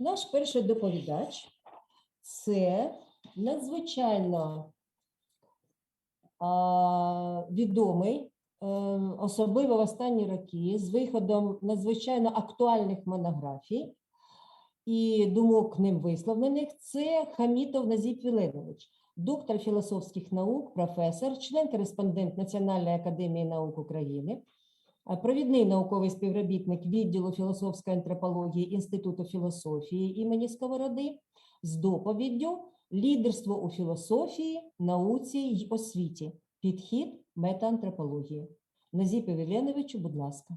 Наш перший доповідач це надзвичайно відомий, е, особливо в останні роки, з виходом надзвичайно актуальних монографій і думок ним висловлених. Це Хамітов Назіп Віленович, доктор філософських наук, професор, член-кореспондент Національної академії наук України, провідний науковий співробітник відділу філософської антропології Інституту філософії імені Сковороди з доповіддю Лідерство у філософії, науці й освіті. Підхід метаантропології. Назіпе Віленовичу, будь ласка.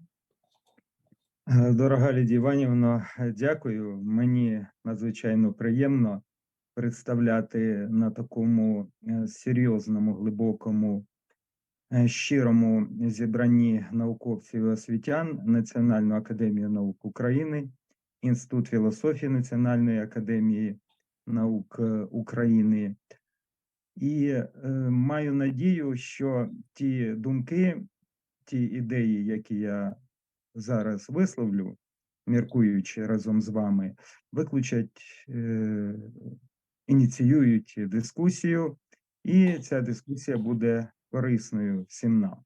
Е, Дорога Лідія Іванівна, дякую. Мені надзвичайно приємно представляти на такому е, серйозному, глибокому, щирому зібранні науковців і освітян Національну академію наук України, Інститут філософії Національної академії наук е, України. І е, маю надію, що ті думки, ті ідеї, які я зараз висловлю, міркуючи разом з вами, викличуть, е, ініціюють дискусію, і ця дискусія буде корисною всім нам.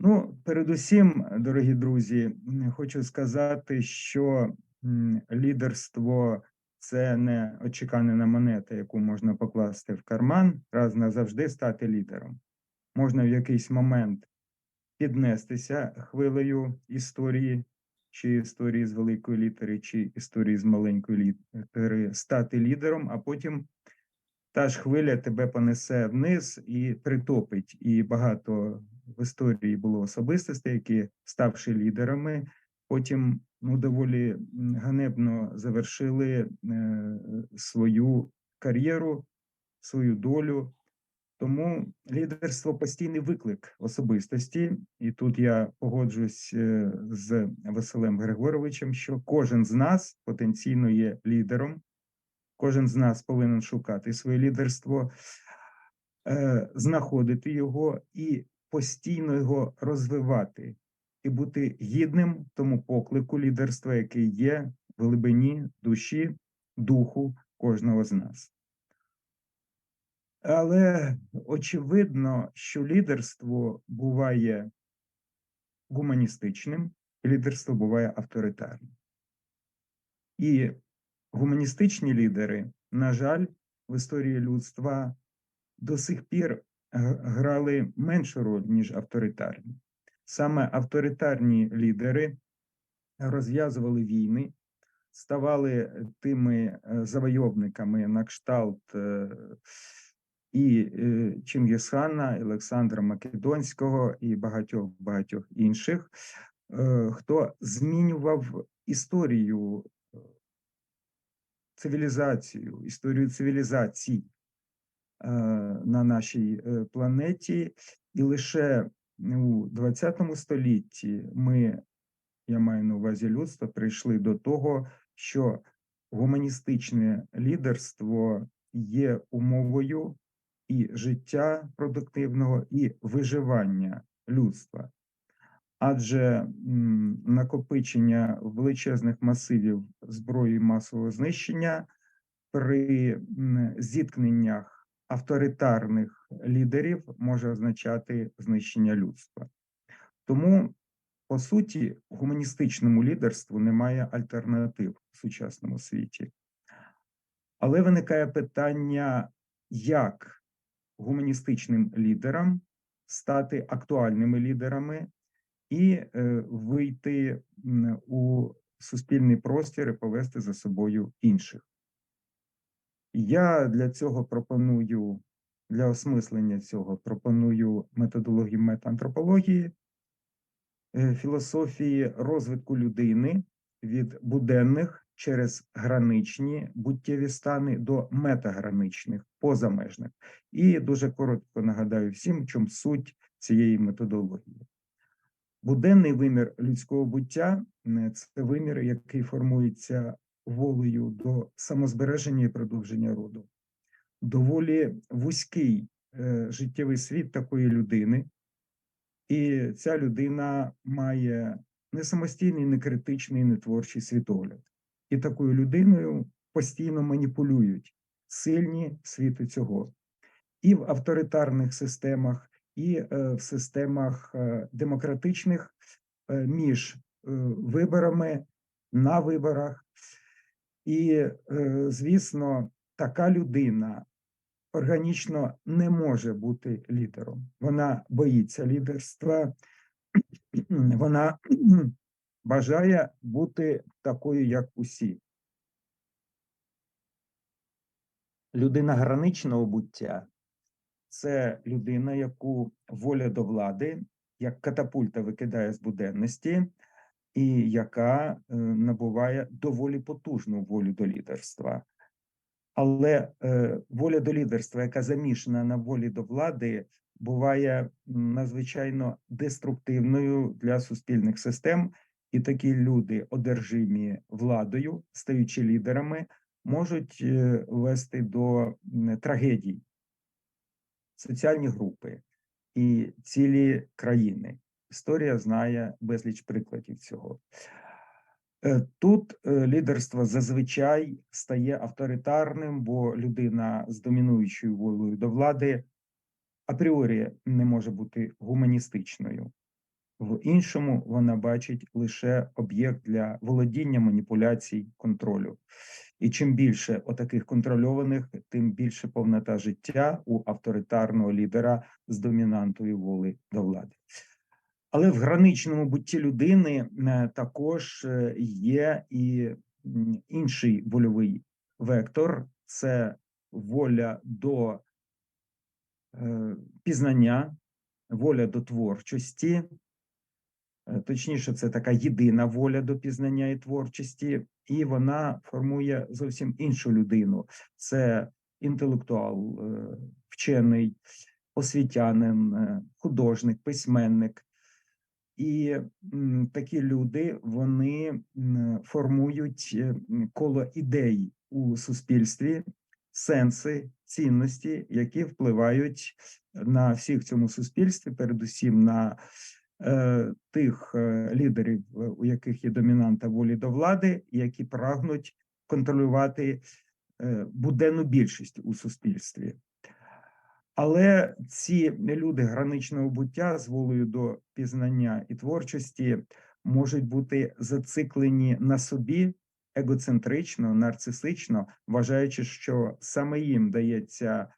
Ну, передусім, дорогі друзі, хочу сказати, що лідерство це не очіканена монета, яку можна покласти в карман, раз назавжди стати лідером. Можна в якийсь момент піднестися хвилею історії, чи історії з великої літери, чи історії з маленької літери, стати лідером, а потім та ж хвиля тебе понесе вниз і притопить. І багато в історії було особистостей, які, ставши лідерами, потім ну, доволі ганебно завершили е, свою кар'єру, свою долю. Тому лідерство постійний виклик особистості, і тут я погоджуюсь е, з Василем Григоровичем, що кожен з нас потенційно є лідером, кожен з нас повинен шукати своє лідерство, е, знаходити його і постійно його розвивати, і бути гідним тому поклику лідерства, який є в глибині душі, духу кожного з нас. Але очевидно, що лідерство буває гуманістичним, лідерство буває авторитарним. І гуманістичні лідери, на жаль, в історії людства до сих пір грали меншу роль, ніж авторитарні. Саме авторитарні лідери розв'язували війни, ставали тими е, завойовниками на кшталт е, і е, Чингісхана, і Олександра Македонського і багатьох багатьох інших, е, хто змінював історію, е, цивілізацію, історію цивілізацій е, на нашій е, планеті, і лише у 20 столітті ми, я маю на увазі людство, прийшли до того, що гуманістичне лідерство є умовою і життя продуктивного, і виживання людства. Адже накопичення величезних масивів зброї масового знищення при зіткненнях авторитарних лідерів може означати знищення людства. Тому, по суті, гуманістичному лідерству немає альтернатив в сучасному світі. Але виникає питання, як гуманістичним лідерам стати актуальними лідерами і е, вийти у суспільний простір і повести за собою інших. Я для цього пропоную, для осмислення цього пропоную методологію метаантропології, е, філософії розвитку людини від буденних через граничні буттєві стани до метаграничних, позамежних. І дуже коротко нагадаю всім, чому суть цієї методології. Буденний вимір людського буття це вимір, який формується волею до самозбереження і продовження роду. Доволі вузький е, життєвий світ такої людини, і ця людина має не самостійний, не критичний, не творчий світогляд. і такою людиною постійно маніпулюють сильні світу цього. І в авторитарних системах, і е, в системах е, демократичних е, між виборами на виборах. І, звісно, така людина органічно не може бути лідером. Вона боїться лідерства, вона бажає бути такою, як усі. Людина граничного буття це людина, яку воля до влади, як катапульта викидає з буденності, і яка е, набуває доволі потужну волю до лідерства. Але е, воля до лідерства, яка замішана на волі до влади, буває надзвичайно деструктивною для суспільних систем, і такі люди, одержимі владою, стаючи лідерами, можуть е, вести до трагедій, соціальні групи і цілі країни. Історія знає безліч прикладів цього. Е, Тут е, лідерство зазвичай стає авторитарним, бо людина з домінуючою волею до влади апріорі не може бути гуманістичною. В іншому вона бачить лише об'єкт для володіння, маніпуляцій, контролю. І чим більше отаких контрольованих, тим більше повнота життя у авторитарного лідера з домінантою воли до влади. Але в граничному бутті людини е, також е, є і інший вольовий вектор це воля до е, пізнання, воля до творчості. Е, Точніше, це така єдина воля до пізнання і творчості, і вона формує зовсім іншу людину. Це інтелектуал, е, вчений, освітянин, е, художник, письменник. І такі люди вони формують коло ідей у суспільстві, сенси, цінності, які впливають на всіх в цьому суспільстві, передусім на тих е, лідерів, е, у яких є домінанта волі до влади, які прагнуть контролювати е, буденну більшість у суспільстві. Але ці люди граничного буття з волею до пізнання і творчості можуть бути зациклені на собі егоцентрично, нарцисично, вважаючи, що саме їм дається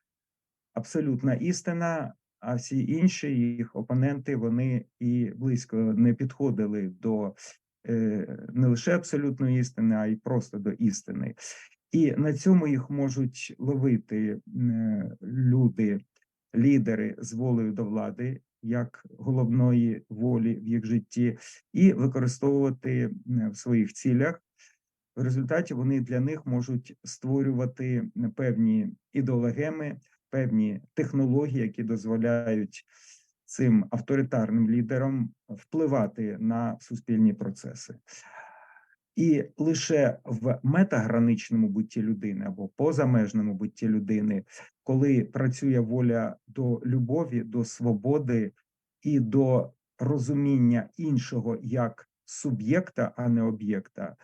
абсолютна істина, а всі інші їх опоненти вони і близько не підходили до е, не лише абсолютної істини, а й просто до істини. І на цьому їх можуть ловити люди, лідери з волею до влади, як головної волі в їх житті, і використовувати в своїх цілях. В результаті вони для них можуть створювати певні ідеологеми, певні технології, які дозволяють цим авторитарним лідерам впливати на суспільні процеси. І лише в метаграничному бутті людини або позамежному бутті людини, коли працює воля до любові, до свободи і до розуміння іншого як суб'єкта, а не об'єкта,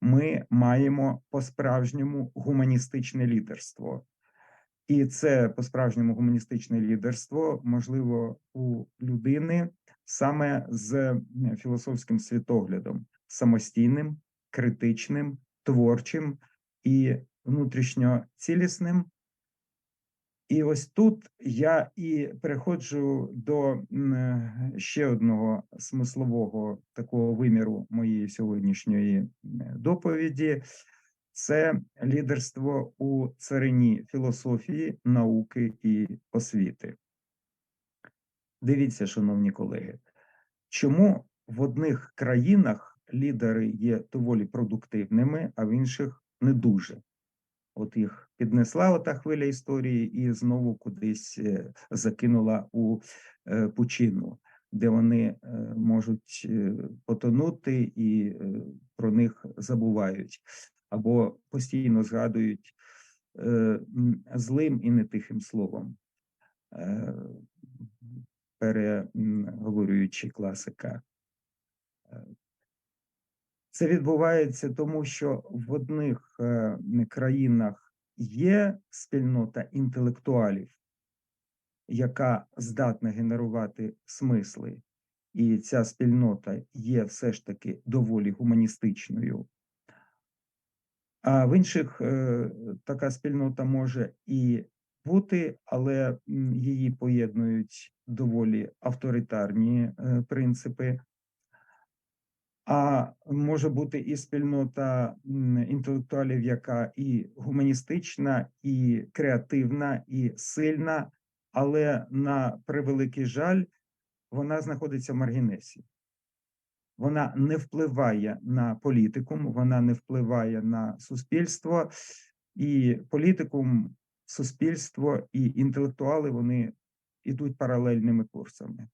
ми маємо по-справжньому гуманістичне лідерство. І це по-справжньому гуманістичне лідерство можливо у людини саме з філософським світоглядом, самостійним, критичним, творчим і внутрішньо цілісним. І ось тут я і переходжу до е, ще одного смислового такого виміру моєї сьогоднішньої доповіді. Це лідерство у царині філософії, науки і освіти. Дивіться, шановні колеги, чому в одних країнах лідери є доволі продуктивними, а в інших не дуже. От їх піднесла ота хвиля історії і знову кудись е, закинула у е, пучину, де вони е, можуть потонути і про них забувають, або постійно згадують е, злим і нетихим словом, е, переговорюючи класика. Е, Це відбувається тому, що в одних е, країнах є спільнота інтелектуалів, яка здатна генерувати смисли, і ця спільнота є все ж таки доволі гуманістичною. А в інших е, така спільнота може і бути, але її поєднують доволі авторитарні е, принципи. А може бути і спільнота інтелектуалів, яка і гуманістична, і креативна, і сильна, але на превеликий жаль, вона знаходиться в маргінесі. Вона не впливає на політикум, вона не впливає на суспільство, і політикум, суспільство і інтелектуали вони йдуть паралельними курсами.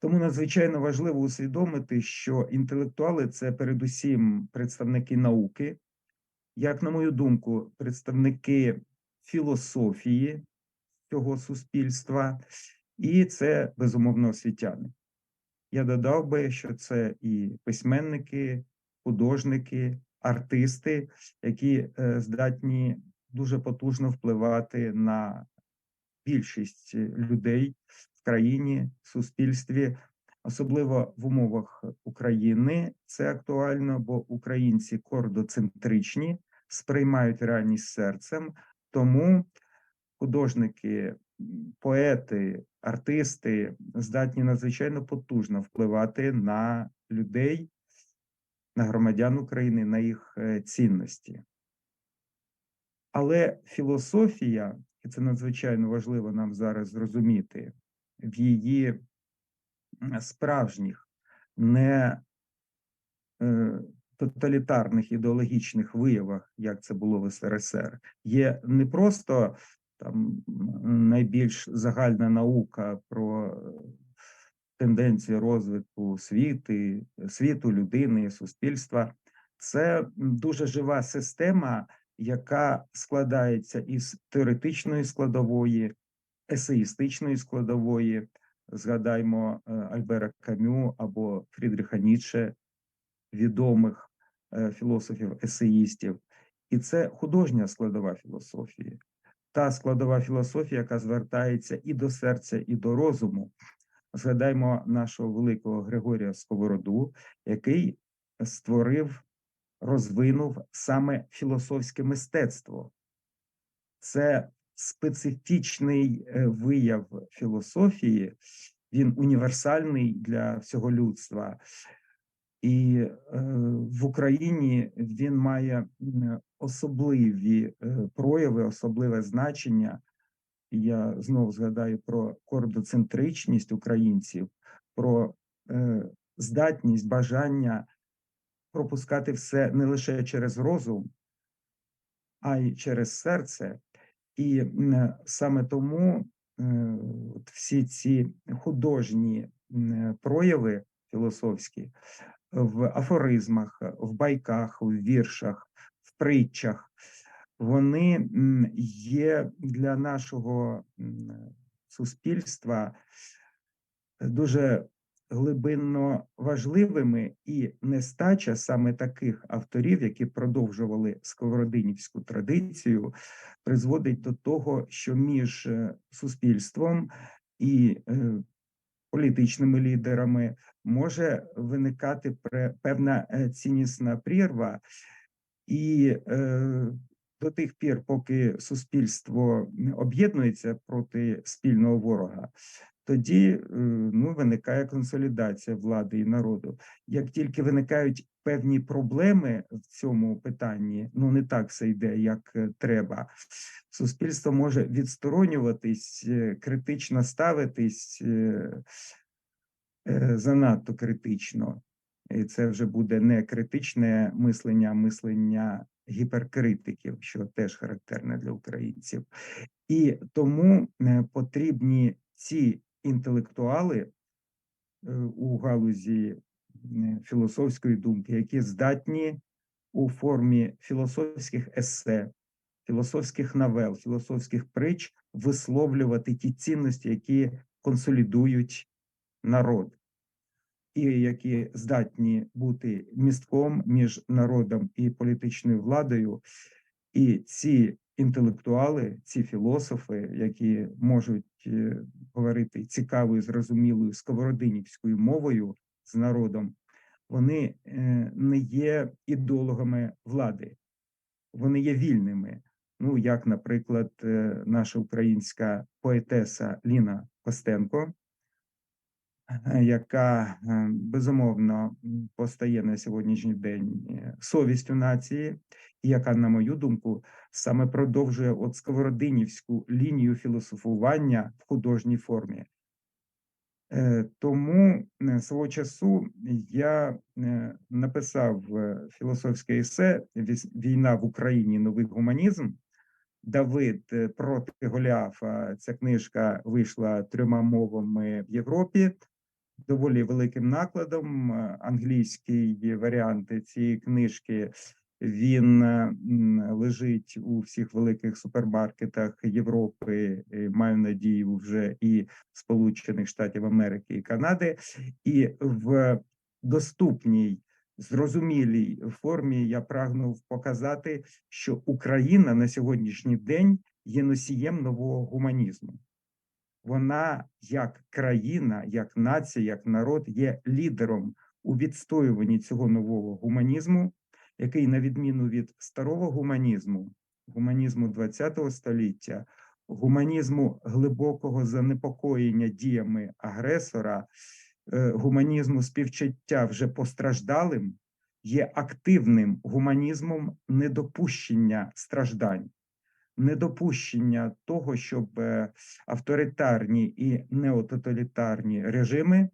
Тому надзвичайно важливо усвідомити, що інтелектуали це передусім представники науки, як, на мою думку, представники філософії цього суспільства, і це безумовно освітяни. Я додав би, що це і письменники, художники, артисти, які е, здатні дуже потужно впливати на більшість е, людей в країні, в суспільстві, особливо в умовах України. Це актуально, бо українці кордоцентричні, сприймають реальність серцем, тому художники, поети, артисти здатні надзвичайно потужно впливати на людей, на громадян України, на їх е, цінності. Але філософія, і це надзвичайно важливо нам зараз зрозуміти, в її справжніх, не е, тоталітарних ідеологічних виявах, як це було в СРСР, є не просто там найбільш загальна наука про е, тенденції розвитку світи, світу, людини, суспільства. Це дуже жива система, яка складається із теоретичної складової, есеїстичної складової. Згадаймо е, Альбера Камю або Фрідріха Ніцше, відомих е, філософів-есеїстів. І це художня складова філософії, та складова філософія, яка звертається і до серця, і до розуму. Згадаймо нашого великого Григорія Сковороду, який створив, розвинув саме філософське мистецтво. Це специфічний е, вияв філософії, він універсальний для всього людства. І е, в Україні він має особливі е, прояви, особливе значення. Я знову згадаю про кордоцентричність українців, про е, здатність, бажання пропускати все не лише через розум, а й через серце. І саме тому е, всі ці художні прояви філософські в афоризмах, в байках, в віршах, в притчах, вони є для нашого суспільства дуже глибинно важливими, і нестача саме таких авторів, які продовжували сковородинівську традицію, призводить до того, що між е, суспільством і е, політичними лідерами може виникати певна е, ціннісна прірва, і е, до тих пір, поки суспільство об'єднується проти спільного ворога, тоді е, ну, виникає консолідація влади і народу. Як тільки виникають певні проблеми в цьому питанні, ну не так все йде, як е, треба. Суспільство може відсторонюватись, е, критично ставитись занадто критично. І це вже буде не критичне мислення, а мислення гіперкритиків, що теж характерне для українців. І тому потрібні ці інтелектуали е, у галузі філософської думки, які здатні у формі філософських есе, філософських новел, філософських притч висловлювати ті цінності, які консолідують народ. і які здатні бути містком між народом і політичною владою. І ці інтелектуали, ці філософи, які можуть говорити цікавою, зрозумілою сковородинівською мовою з народом, вони е, не є ідеологами влади, вони є вільними. Ну, як, наприклад, е, наша українська поетеса Ліна Костенко, яка е, безумовно постає на сьогоднішній день е, совістю нації, і яка, на мою думку, саме продовжує от сковородинівську лінію філософування в художній формі. Е, Тому е, свого часу я е, написав е, філософське есе «Віс- Війна в Україні. Новий гуманізм. Давид е, проти Голіафа. Ця книжка вийшла трьома мовами в Європі. Доволі великим накладом. Е, Англійський варіант цієї книжки він е, лежить у всіх великих супермаркетах Європи. Маю надію, вже і Сполучених Штатів Америки і Канади, і в доступній, зрозумілій формі я прагнув показати, що Україна на сьогоднішній день є носієм нового гуманізму. Вона як країна, як нація, як народ є лідером у відстоюванні цього нового гуманізму, який, на відміну від старого гуманізму, гуманізму ХХ століття, гуманізму глибокого занепокоєння діями агресора, е, гуманізму співчуття вже постраждалим, є активним гуманізмом недопущення страждань, недопущення того, щоб е, авторитарні і неототалітарні режими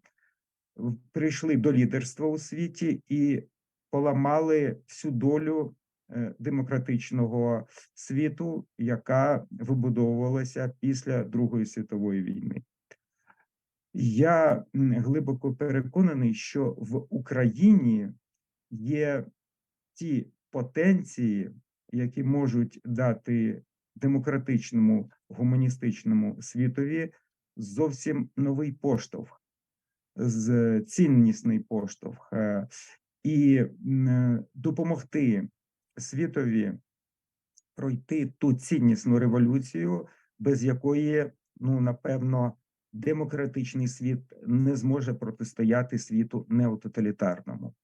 прийшли до лідерства у світі і поламали всю долю е, демократичного світу, яка вибудовувалася після Другої світової війни. Я глибоко переконаний, що в Україні є ті потенції, які можуть дати демократичному гуманістичному світові зовсім новий поштовх, з ціннісний поштовх, е, і е, допомогти світові пройти ту ціннісну революцію, без якої, ну напевно, демократичний світ не зможе протистояти світу неототалітарному.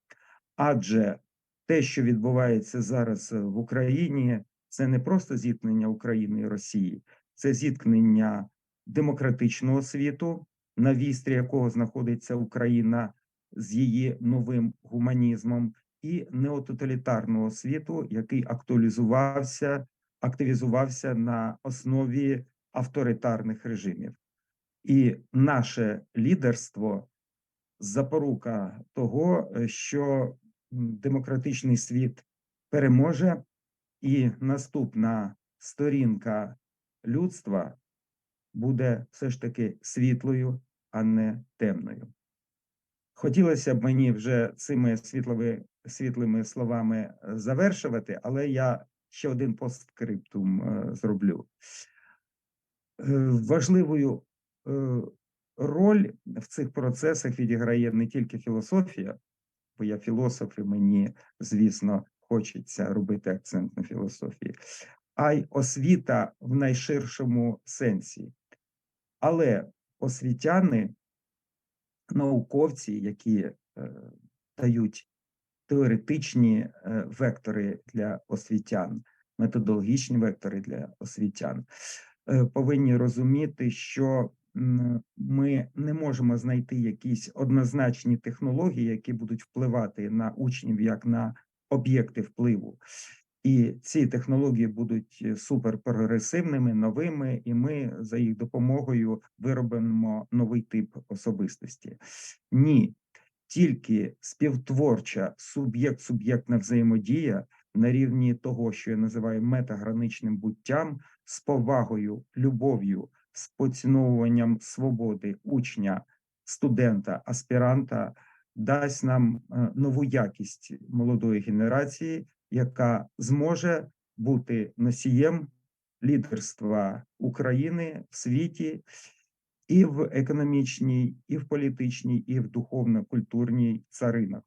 Адже те, що відбувається зараз в Україні, це не просто зіткнення України і Росії, це зіткнення демократичного світу, на вістрі якого знаходиться Україна з її новим гуманізмом, і неототалітарного світу, який актуалізувався, активізувався на основі авторитарних режимів. І наше лідерство запорука того, е, що демократичний світ переможе, і наступна сторінка людства буде все ж таки світлою, а не темною. Хотілося б мені вже цими світлими, світлими словами е, завершувати, але я ще один постскриптум е, зроблю. Е, Важливою роль в цих процесах відіграє не тільки філософія, бо я філософ, і мені, звісно, хочеться робити акцент на філософії, а й освіта в найширшому сенсі. Але освітяни, науковці, які е, дають теоретичні е, вектори для освітян, методологічні вектори для освітян, е, повинні розуміти, що ми не можемо знайти якісь однозначні технології, які будуть впливати на учнів як на об'єкти впливу. І ці технології будуть е, суперпрогресивними, новими, і ми за їх допомогою виробимо новий тип особистості. Ні, тільки співтворча суб'єкт-суб'єктна взаємодія на рівні того, що я називаю метаграничним буттям, з повагою, любов'ю, з поціновуванням свободи учня, студента, аспіранта дасть нам е, нову якість молодої генерації, яка зможе бути носієм лідерства України в світі і в економічній, і в політичній, і в духовно-культурній царинах.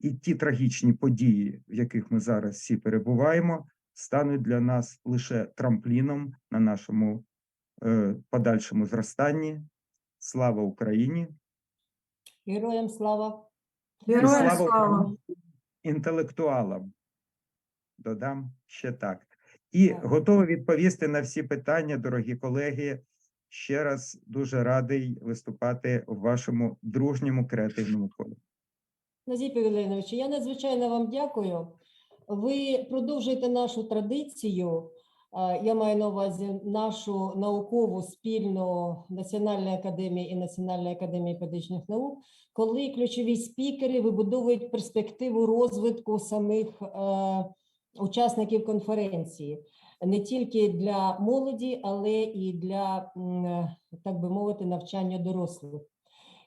І ті трагічні події, в яких ми зараз всі перебуваємо, стануть для нас лише трампліном на нашому е, подальшому зростанні. Слава Україні! Героям слава! Героям слава слава! інтелектуалам. Додам ще так. І Так. готовий відповісти на всі питання, дорогі колеги. Ще раз дуже радий виступати в вашому дружньому креативному колі. Назій Павлінович, я надзвичайно вам дякую. Ви продовжуєте нашу традицію. А, Я маю на увазі нашу наукову спільну Національної академії і Національної академії педагогічних наук, коли ключові спікери вибудовують перспективу розвитку самих е, учасників конференції не тільки для молоді, але і для, е, так би мовити, навчання дорослих.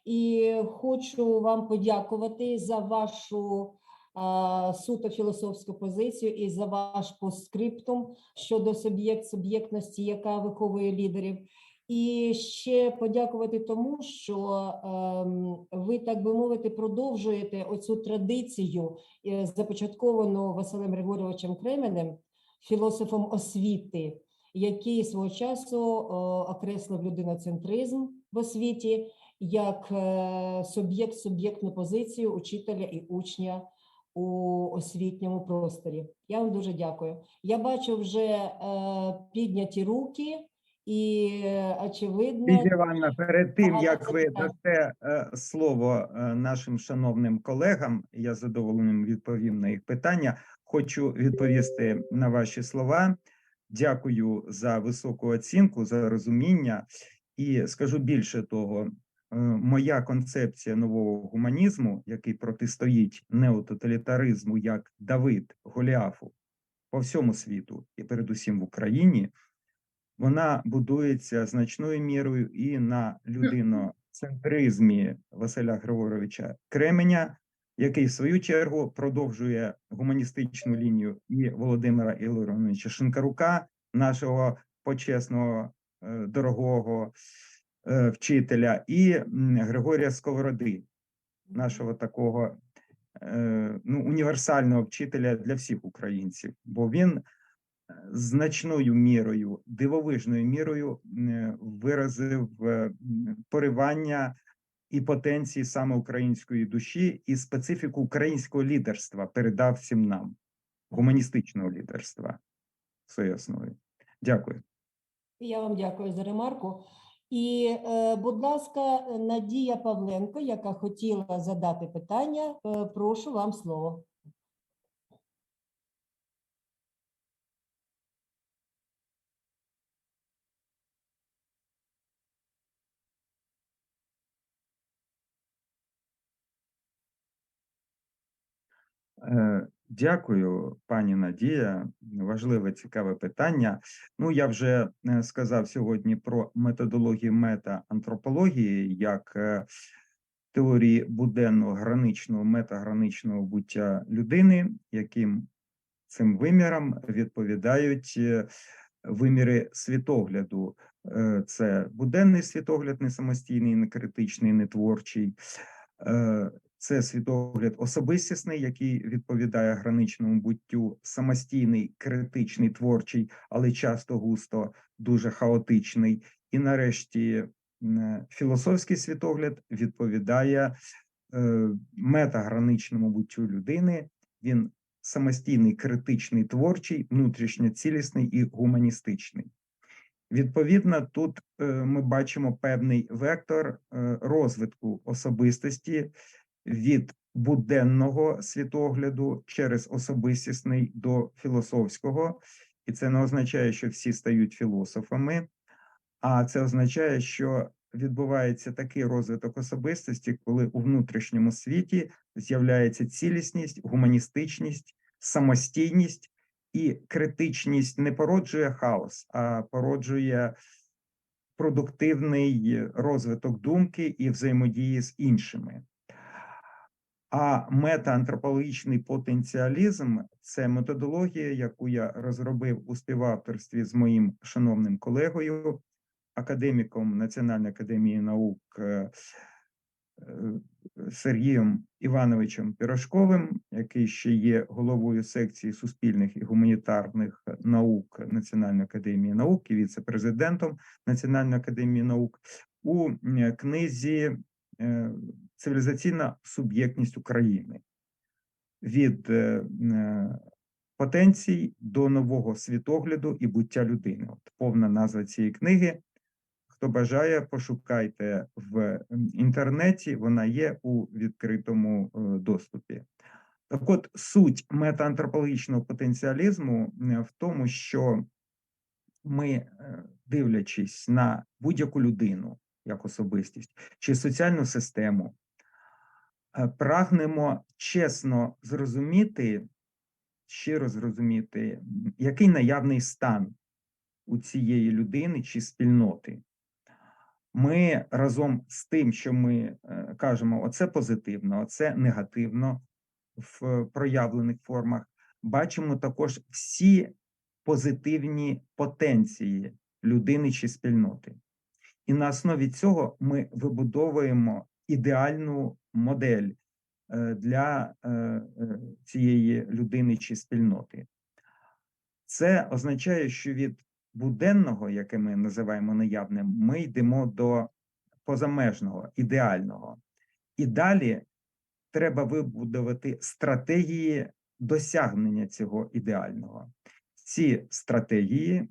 І хочу вам подякувати за вашу суто філософську позицію і за ваш постскриптум щодо суб'єкт суб'єктності, яка виховує лідерів. І ще подякувати тому, що ем, ви, так би мовити, продовжуєте оцю традицію, е, започатковану Василем Григоровичем Кременем, філософом освіти, який свого часу окреслив людиноцентризм в освіті як е, суб'єкт суб'єктну позицію учителя і учня у освітньому просторі. Я вам дуже дякую. Я бачу вже е, підняті руки, і е, очевидно, Івановна, перед тим як ви дасте е, слово е, нашим шановним колегам, я з задоволенням відповім на їх питання. Хочу відповісти на ваші слова. Дякую за високу оцінку, за розуміння. І скажу більше того, моя концепція нового гуманізму, який протистоїть неототалітаризму як Давид Голіафу по всьому світу і передусім в Україні, вона будується значною мірою і на людиноцентризмі Василя Григоровича Кременя, який в свою чергу продовжує гуманістичну лінію і Володимира Ілліровича Шинкарука, нашого почесного е, дорогого е, вчителя, і Григорія Сковороди, нашого такого е, ну, універсального вчителя для всіх українців, бо він е, значною мірою, дивовижною мірою е, виразив е, поривання і потенції саме української душі, і специфіку українського лідерства передав всім нам, гуманістичного лідерства в своїй основі. Дякую. Я вам дякую за ремарку. І, е, будь ласка, Надія Павленко, яка хотіла задати питання, е, прошу вам слово. Дякую, пані Надія. Важливе, цікаве питання. Ну, я вже е, сказав сьогодні про методологію метаантропології як е, теорії буденного граничного метаграничного буття людини, яким цим вимірам відповідають е, виміри світогляду. Це буденний світогляд, не самостійний, не критичний, не творчий. Це світогляд особистісний, який відповідає граничному буттю, самостійний, критичний, творчий, але часто густо дуже хаотичний. І нарешті філософський світогляд відповідає е, метаграничному буттю людини. Він самостійний, критичний, творчий, внутрішньо цілісний і гуманістичний. Відповідно, тут е, ми бачимо певний вектор е, розвитку особистості від буденного світогляду через особистісний до філософського, і це не означає, що всі стають філософами, а це означає, що відбувається такий розвиток особистості, коли у внутрішньому світі з'являється цілісність, гуманістичність, самостійність і критичність не породжує хаос, а породжує продуктивний розвиток думки і взаємодії з іншими. А метаантропологічний потенціалізм це методологія, яку я розробив у співавторстві з моїм шановним колегою академіком Національної академії наук е, е, Сергієм Івановичем Пірожковим, який ще є головою секції суспільних і гуманітарних наук Національної академії наук і віце-президентом Національної академії наук. У е, книзі Цивілізаційна суб'єктність України від е, е, потенцій до нового світогляду і буття людини. От повна назва цієї книги. Хто бажає, пошукайте в інтернеті, вона є у відкритому е, доступі. Так от, суть метаантропологічного потенціалізму в тому, що ми, дивлячись на будь-яку людину як особистість чи соціальну систему, прагнемо чесно зрозуміти, щиро зрозуміти, який наявний стан у цієї людини чи спільноти. Ми разом з тим, що ми е, кажемо, оце позитивно, оце негативно в проявлених формах, бачимо також всі позитивні потенції людини чи спільноти. І на основі цього ми вибудовуємо ідеальну модель е, для е, е, цієї людини чи спільноти. Це означає, що від буденного, яке ми називаємо наявним, ми йдемо до позамежного, ідеального. І далі треба вибудувати стратегії досягнення цього ідеального. Ці стратегії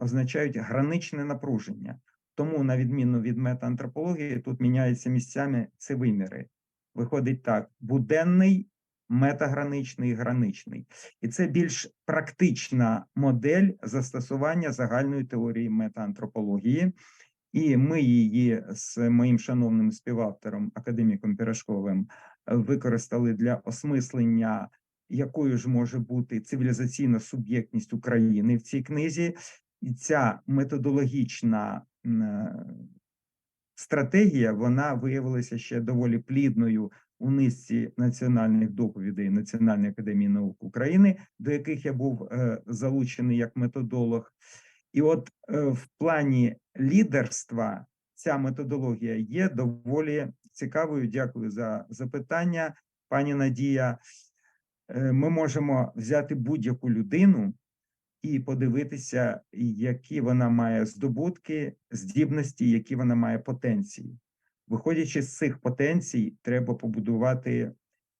означають граничне напруження. Тому, на відміну від метаантропології, тут міняються місцями ці виміри. Виходить так: буденний, метаграничний, граничний. І це більш практична модель застосування загальної теорії метаантропології. І ми її з моїм шановним співавтором, академіком Пірашковим, використали для осмислення, якою ж може бути цивілізаційна суб'єктність України в цій книзі. І ця методологічна стратегія вона виявилася ще доволі плідною у низці національних доповідей Національної академії наук України, до яких я був е, залучений як методолог. І от е, в плані лідерства ця методологія є доволі цікавою. Дякую за запитання, пані Надія. Е, Ми можемо взяти будь-яку людину і подивитися, які вона має здобутки, здібності, які вона має потенції. Виходячи з цих потенцій, треба побудувати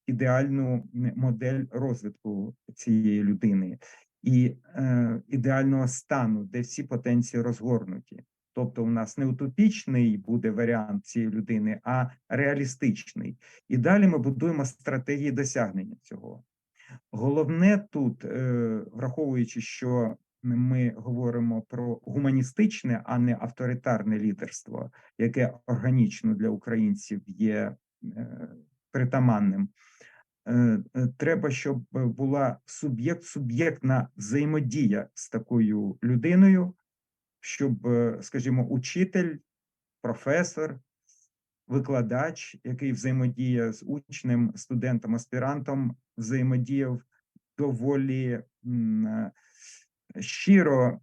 ідеальну модель розвитку цієї людини і е, ідеального стану, де всі потенції розгорнуті. Тобто, у нас не утопічний буде варіант цієї людини, а реалістичний. І далі ми будуємо стратегії досягнення цього. Головне тут, е, враховуючи, що ми говоримо про гуманістичне, а не авторитарне лідерство, яке органічно для українців є е, притаманним. Е, Треба, щоб була суб'єкт-суб'єктна взаємодія з такою людиною, щоб, скажімо, учитель, професор, викладач, який взаємодіє з учнем, студентом, аспірантом, взаємодіяв доволі е, щиро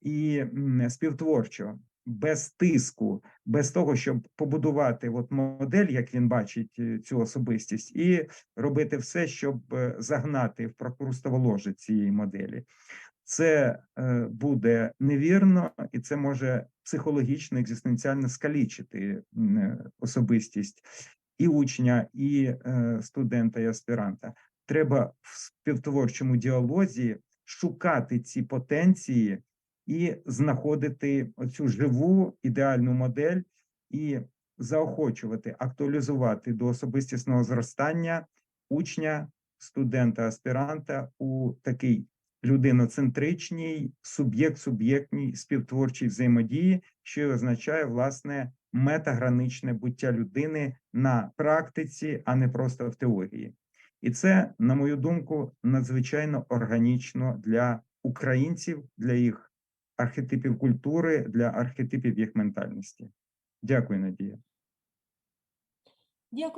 і співтворчо, без тиску, без того, щоб побудувати от модель, як він бачить е, цю особистість, і робити все, щоб е, загнати в прокурстове ложе цієї моделі. Це е, буде невірно, і це може психологічно, екзистенціально скалічити е, особистість і учня, і е, студента, і аспіранта. Треба в співтворчому діалозі шукати ці потенції і знаходити оцю живу ідеальну модель і заохочувати, актуалізувати до особистісного зростання учня, студента, аспіранта у такий людиноцентричній, суб'єкт-суб'єктній співтворчій взаємодії, що означає власне метаграничне буття людини на практиці, а не просто в теорії. І це, на мою думку, надзвичайно органічно для українців, для їх архетипів культури, для архетипів їх ментальності. Дякую, Надія. Дякую.